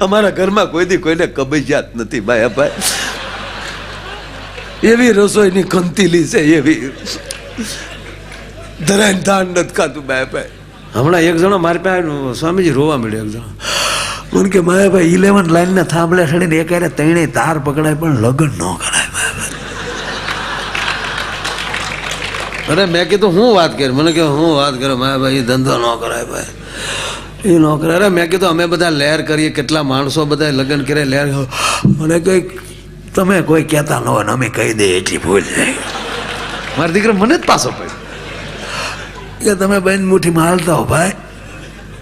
અમારા ઘરમાં કોઈ દી કોઈને કબજિયાત નથી, ભાઈ ભાઈ. એવી રસોઈની કંતીલી છે, એવી. ધરાઈને ધાન નથી ખાતું ભાઈ હમણાં એક જણો મારી પાસે સ્વામીજી રોવા મળ્યો, એક જણો. મને કે, માયા ભાઈ ઇલેવન લાઈનના થાંભલે ચડીને એક અરે ત્રણેય તાર પકડાય, પણ લગ્ન ન કરાય અરે મેં કીધું, હું વાત કરી? મને કે, હું વાત કરો, માયા ભાઈ ધંધો ન કરાય, ભાઈ. એ નોકરા. કરે અરે મેં કીધું અમે બધા લહેર કરીએ કેટલા માણસો બધા લગ્ન કરે લહેર મને કંઈક તમે કોઈ કહેતા ન હોય અમે કહી દઈએ એટલી ભૂલ જાય મારા દીકરા મને જ પાછો પડ્યો. કે તમે બેન મુઠ્ઠીમાં હાલતા હો ભાઈ.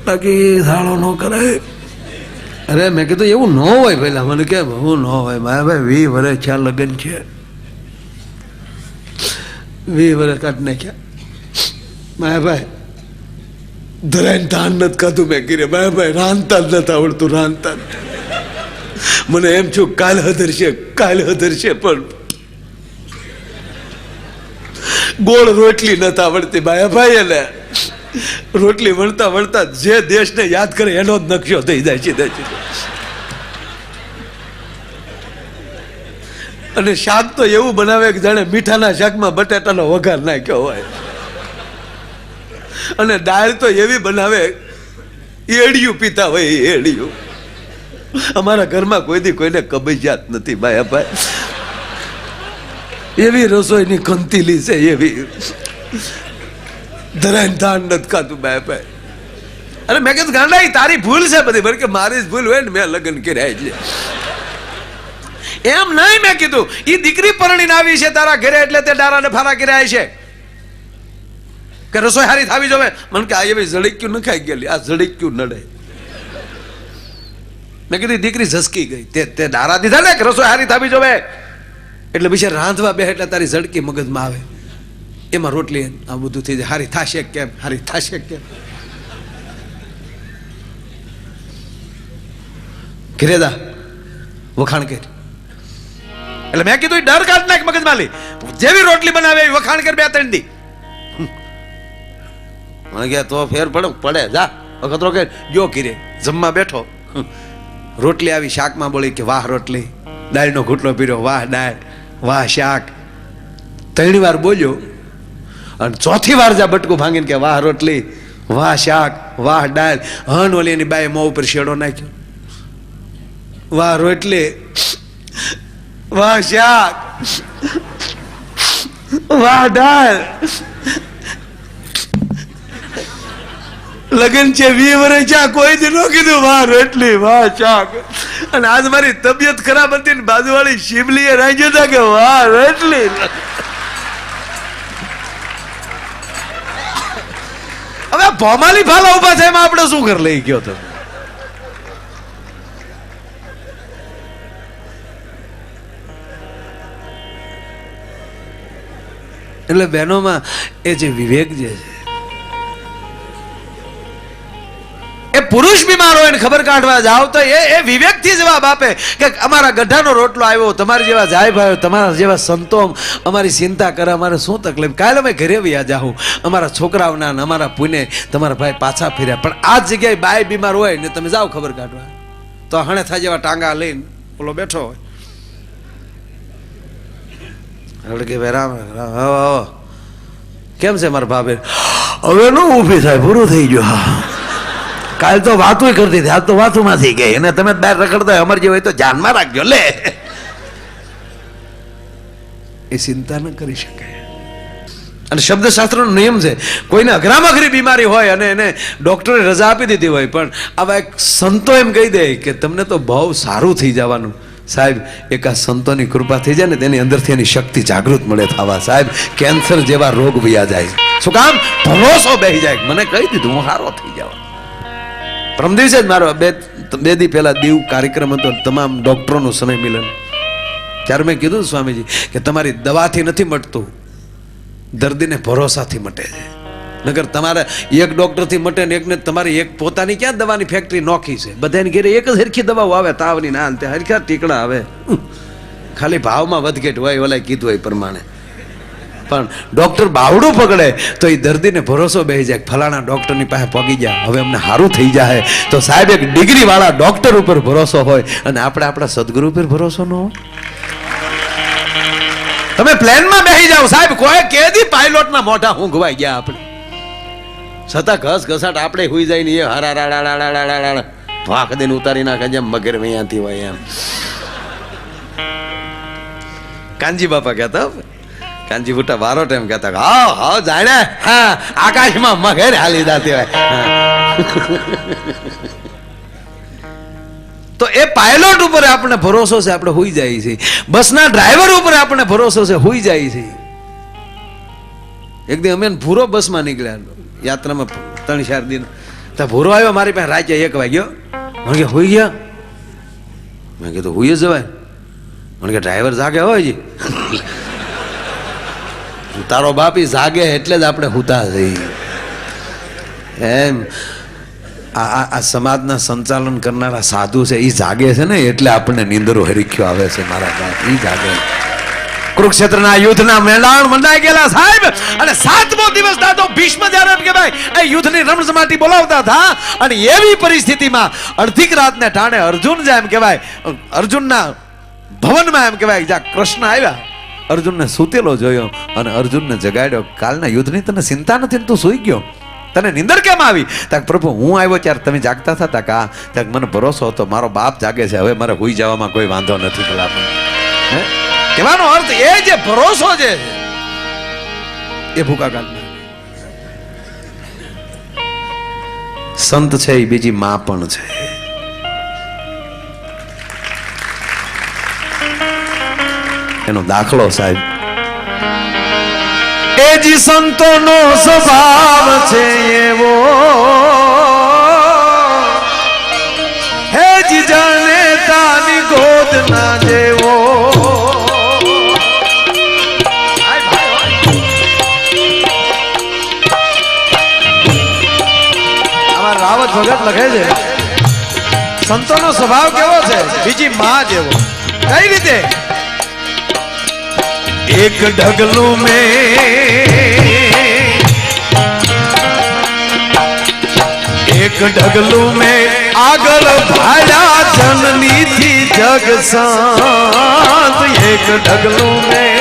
બાકી સાળો ન કરાય. અરે મેં કીધું એવું ન હોય પહેલા મને કે હું ન હોય મારા ભાઈ વી વર્ષ છે લગ્ન છે. વી વર્ષ કાઢ નાખ્યા. માયા ભાઈ ધરાઈને ધાન નથી ખાધું મેં કીધું ભાઈ ભાઈ રાંધતા જ નથી આવડતું, રાંધતા મને એમ છું કાલ હદર છે, કાલ હદર છે પણ. ગોળ રોટલી નથી આવડતી ભાઈ ભાઈ એને. રોટલી વળતા વળતા જે દેશને યાદ કરે એનો જ નકશો થઈ જાય છે. અને શાક તો એવું બનાવે કે જાણે મીઠાના શાકમાં બટાટાનો વઘાર નાખ્યો હોય. અને દાળ તો એવી બનાવે, એડિયું પીતા હોય એડિયું. અમારા ઘરમાં કોઈ દી કોઈને કબજિયાત નથી ભાઈ. એવી રસોઈની કંતીલી છે એવી. ધરાઈને ધાન નથી ખાતું ભાઈ. અરે મેં કીધું, ગાંડા તારી ભૂલ છે બધી. બરકે મારી જ ભૂલ હોય ને, મેં લગ્ન કર્યા એટલે એમ નહીં મેં કીધું એ દીકરી પરણીને આવી છે તારા ઘરે એટલે તે ડારાને ફારા કર્યા છે. કે રસોઈ હારી થાવી જોવે મને કે આ એવી ઝડક્યું ન ખાઈ ગયેલી. આ જડક્યું નડે. મેં કીધું દીકરી ઝસકી ગઈ. તે તે દારા દીધા ને રસોઈ હારી થાવી જોવે એટલે પછી રાંધવા બે એટલે તારી ઝડકી મગજમાં આવે. એમાં રોટલી આ બધું થઈ જાય. હારી થાશે કેમ? હારી થાશે કેમ? ઘરેદા, વખાણ કરી. એટલે મેં કીધું ડર કાઢ નાખ મગજમાં લી. જેવી રોટલી બનાવે એવી વખાણ કર બે ત્રણ દી. તો ફેર પડે પડે, જા. અખતરો કે જો કીરે, જમવા બેઠો. રોટલી આવી શાકમાં બોલી કે, વાહ રોટલી. દાળનો ઘૂંટલો પીર્યો, વાહ દાળ, વાહ શાક. ત્રણ વાર બોલ્યો. અને ચોથી વાર જા બટકું ભાંગીને કે, વાહ રોટલી, વાહ શાક, વાહ દાળ. હન ઓલી એની બાએ મોં ઉપર શેડો નાખ્યો. વાહ રોટલી, વાહ શાક, વાહ દાળ. લગન છે વી વર્ષ ચા કોઈ દી ન કીધું, વાહ, રોટલી, વાહ, ચા. અને આજ મારી તબિયત ખરાબ હતી ને બાજુવાળી શિવલીએ રાખ્યો હતા કે, વાહ, રોટલી. હવે ભોમાલી ફાલા ઊભા છે એમાં આપણે શું કર લઈ ગયો તમે એટલે બહેનોમાં એ જે વિવેક જે છે એ પુરુષ બીમાર હોય ને ખબર કાઢવા જાવ તો એ એ વિવેકથી જવાબ આપે કે અમારા ગઢાનો રોટલો આવ્યો, તમારી જેવા જાય ભાઈઓ, તમારા જેવા સંતો અમારી ચિંતા કરે, અમારે શું તકલીફ? કાલે અમે ઘરે વ્યા જાઉં અમારા છોકરાઓના ને અમારા પુને તમારા ભાઈ પાછા ફેર્યા. પણ આ જગ્યાએ બાય બીમાર હોય ને તમે જાઓ ખબર કાઢવા. તો હણે થાય જેવા ટાંગા લઈને ઓલો બેઠો હોય. એટલે કે ભાઈ, રામ રામ કેમ છે મારા ભાભી? હવે નો ઊભી થાય પૂરું થઈ ગયું. હા. કાલ તો વાતું કરતી હતી આજ તો વાતુમાં થઈ ગઈ. અને તમે બહાર રખડતા હોય અમર જે હોય તો ધ્યાનમાં રાખજો લે. એ ચિંતા ન કરી શકે અને શબ્દશાસ્ત્રનો નિયમ છે કોઈને અઘરામાં અઘરી બીમારી હોય અને એને ડૉક્ટરે રજા આપી દીધી હોય પણ આવા એક સંતો એમ કહી દે કે તમને તો બહુ સારું થઈ જવાનું. સાહેબ એક આ સંતોની કૃપા થઈ જાય ને તેની અંદરથી એની શક્તિ જાગૃત મળે થવા. સાહેબ કેન્સર જેવા રોગ વયા જાય. શું કામ? ભરોસો બેસી જાય. મને કહી દીધું હું સારો થઈ જવા પ્રમ દિવસે જ મારો બે બે દી પહેલા દીવ કાર્યક્રમ હતો તમામ ડૉક્ટરોનું સમય મિલન. ત્યારે મેં કીધું સ્વામીજી કે તમારી દવાથી નથી મટતું, દર્દીને ભરોસાથી મટે છે. નગર તમારે એક ડૉક્ટરથી મટે ને એકને તમારી એક પોતાની ક્યાં દવાની ફેક્ટરી નોખી છે? બધાની ઘેરે એક જ હરખી દવાઓ આવે, તાવની ના હરખા ટીકડા આવે. ખાલી ભાવમાં વધઘેટ હોય ઓલા કીધું હોય પ્રમાણે. પણ ડોક્ટર બાવડું પકડે તો એ દર્દીને ભરોસો બેસી જાય ફલાણા ડૉક્ટરની પાસે પગી ગયા. હવે અમને સારું થઈ જાય તો સાહેબ, એક ડિગ્રીવાળા ડૉક્ટર ઉપર ભરોસો હોય અને આપણે આપણા સદગુરુ ઉપર ભરોસો ન હોય. તમે પ્લેનમાં બેસી જાઓ સાહેબ, કોઈ કેદી પાયલોટના મોઢા ઊંઘવાઈ ગયા આપણે. છતાં ઘસ ઘસાટ આપણે હોઈ જાય ને એ હરા રાડા રાડા રાડા રાડા ભાખ દઈને ઉતારી નાખે જેમ મગર અહીંયાથી હોય એમ. કાનજી બાપા કહેતા. કાનજી બુટ્ટા બારો ટાઈમ કહેતા હા હા, જાણે. હા, આકાશમાં મગર હાલી દાતી હોય. તો એ પાયલોટ ઉપર આપણે ભરોસો છે, આપણે હોઈ જાય છે. બસના ડ્રાઈવર ઉપર આપણે ભરોસો છે, હોઈ જાય છે. એક દી અમે ભૂરો બસમાં નીકળ્યા. યાત્રામાં ત્રણ, ચાર દિન. તો ભૂરો આવ્યો, મારી પાસે રાતે એક વાગ્યો. મને કે, હોઈ ગયા? મેં કીધું, હોઈ જવાય. મને કે ડ્રાઈવર જાગે હોય જી. તારો બાપી જાગે એટલે જ આપણે હુતા જઈએ એમ. આ આ સમાજના સંચાલન કરનારા સાધુ છે એ જાગે છે ને, એટલે આપણને નીંદરો હરીખ્યો આવે છે મારા બાપ એ જાગે. કુરુક્ષેત્રના યુદ્ધના મેદાન મંડાઈ ગયેલા સાહેબ, અને સાતમો દિવસ દાદો ભીષ્મ જ્યારે એમ કે ભાઈ, એ યુદ્ધની રમઝમાટી બોલાવતા હતા, અને એવી પરિસ્થિતિમાં અડધીક રાતને ટાણે અર્જુન જાય એમ કહેવાય, અર્જુનના ભવનમાં એમ કહેવાય, જ્યાં કૃષ્ણ આવ્યા અર્જુનને સૂતેલો જોયો અને અર્જુનને જગાડ્યો. કાલના યુદ્ધની તને ચિંતા નથી તું સૂઈ ગયો? તને નિંદર કેમ આવી? તાક પ્રભુ, હું આવ્યો ત્યારે તમે જાગતા તાક આ, તાક મને ભરોસો હતો, મારો બાપ જાગે છે. હવે મારે હુઈ જવામાં કોઈ વાંધો નથી પણ હે? કહેવાનો અર્થ એ જે ભરોસો છે, એ ભૂકા કાલ સંત છે એ, બીજી માં પણ છે. એનો દાખલો સાહેબ. એ જી સંતોનો સ્વભાવ છે એવો. હે જી જાણે તાની ગોદ ના જેવો રાવત ભગત લખે છે, સંતોનો સ્વભાવ કેવો છે? બીજી માં જેવો. કઈ રીતે? એક ઢગલું મેં એક ઢગલું મેં આગળ ભાડ્યા જનની થી જગ સાત એક ઢગલું મેં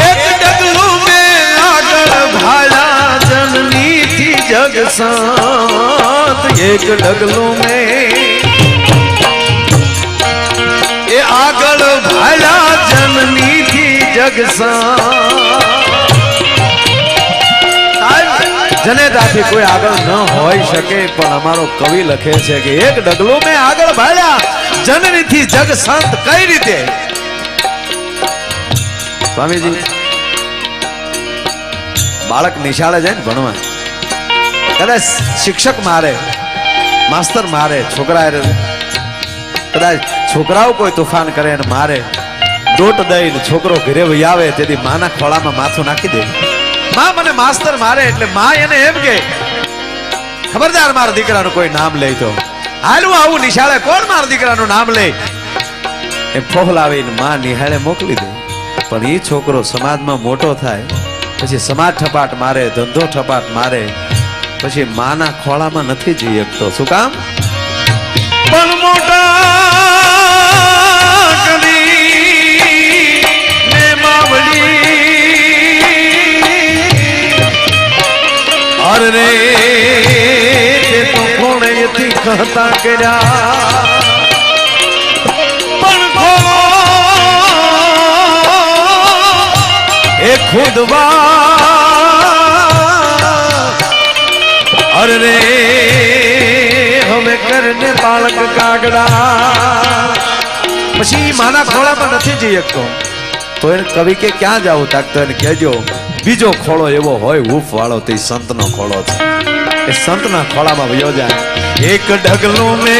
એક ડગલું મેં આગળ ભાડા જનની થી જગ સાત એક ડગલું મેં જનેતાથી કોઈ આગળ ન હોઈ શકે, પણ અમારો કવિ લખે છે કે એક ડગલું મેં આગળ ભાડ્યા જનનીથી જગ સંત કઈ રીતે? સ્વામીજી, બાળક નિશાળે જાય ને ભણવા. કદાચ શિક્ષક મારે, માસ્તર મારે છોકરા કદાચ છોકરાઓ કોઈ તોફાન કરે અને મારે દોટ દઈને છોકરો ઘરે વહી આવે, તેથી માના ખોળામાં માથું નાખી દે. માં મને માસ્તર મારે એટલે માં એને એમ કે, ખબરદાર મારા દીકરાનું કોઈ નામ લે તો. હાલું આવું નિશાળે, કોણ મારા દીકરાનું નામ લે? એ ફોહલાવીને માં નિહાળે મોકલી દે. પણ એ છોકરો સમાજમાં મોટો થાય, પછી સમાજ ઠપાટ મારે, ધંધો ઠપાટ મારે, પછી માના ખોળામાં નથી જઈ શકતો. શું કામ? પણ અરે રે તે તો કોણેથી કહતા કર્યા. એ ખુદવા અરે રે હવે કરને બાળક કાગડા. પછી માના ખોળામાં નથી જઈ શકતો. તો એને કવિ કે, ક્યાં જાવ તાક તો એને કહેજો, બીજો ખોળો એવો હોય હૂફ વાળો તે સંતનો ખોળો છે. એ સંતના ખોળામાં વયો એક ઢગલું મે,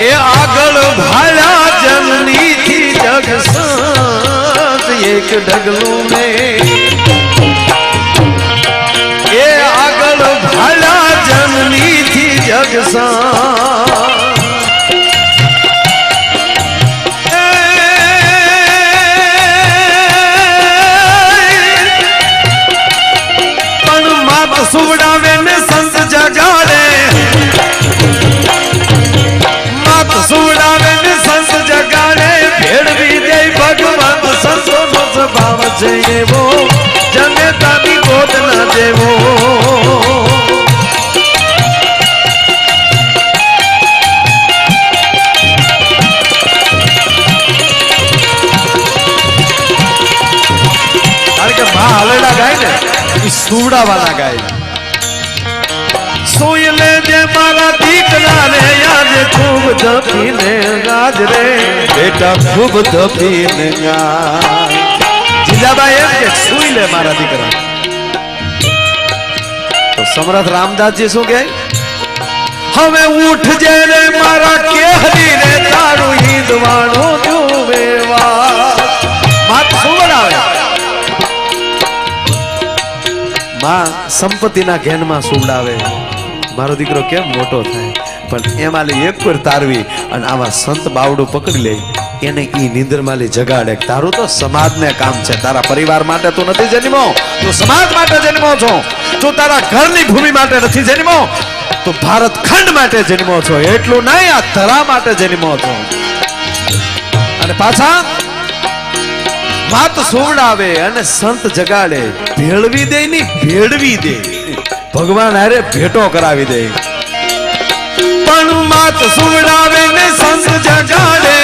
એ આગળ ભાલા જનની થી જગ એક ઢગલું મે, એ આગળ ભાલા જનની થી જગ સંત. સુવડાવાના ગાય સુઈ લે જે મારા દીકરા રે યાદ ખૂબ ધપીને રાજ રે. બેટા ખૂબ ધપીને જીજાબાઈ એમ કે સુઈ લે મારા દીકરા. તો સમ્રાટ રામદાસજી શું કહે? હવે ઉઠજે રે મારા કેહરી રે તારું હિંદવાનું જુવેવા માત શું બનાવે? માં સંપત્તિના ઘેનમાં સુવડાવે. મારો દીકરો કેમ મોટો થાય? પણ એમાં એક પર તારવી અને આવા સંત બાવડું પકડી લે. એને ઈ નિંદરમાં જગાડે. તારું તો સમાજને કામ છે. તારા પરિવાર માટે તું નથી જન્મો તું સમાજ માટે જન્મો છો. તું તારા ઘરની ભૂમિ માટે નથી જન્મો તું ભારત ખંડ માટે જન્મો છો. એટલું નહીં, આ ધરા માટે જન્મો છો. અને પાછા વાત સોવડાવે અને સંત જગાડે. ભેળવી દે ની ભેળવી દે. ભગવાન હારે ભેટો કરાવી દે. પણ માત સુવડાવે ને સંત જગાડે.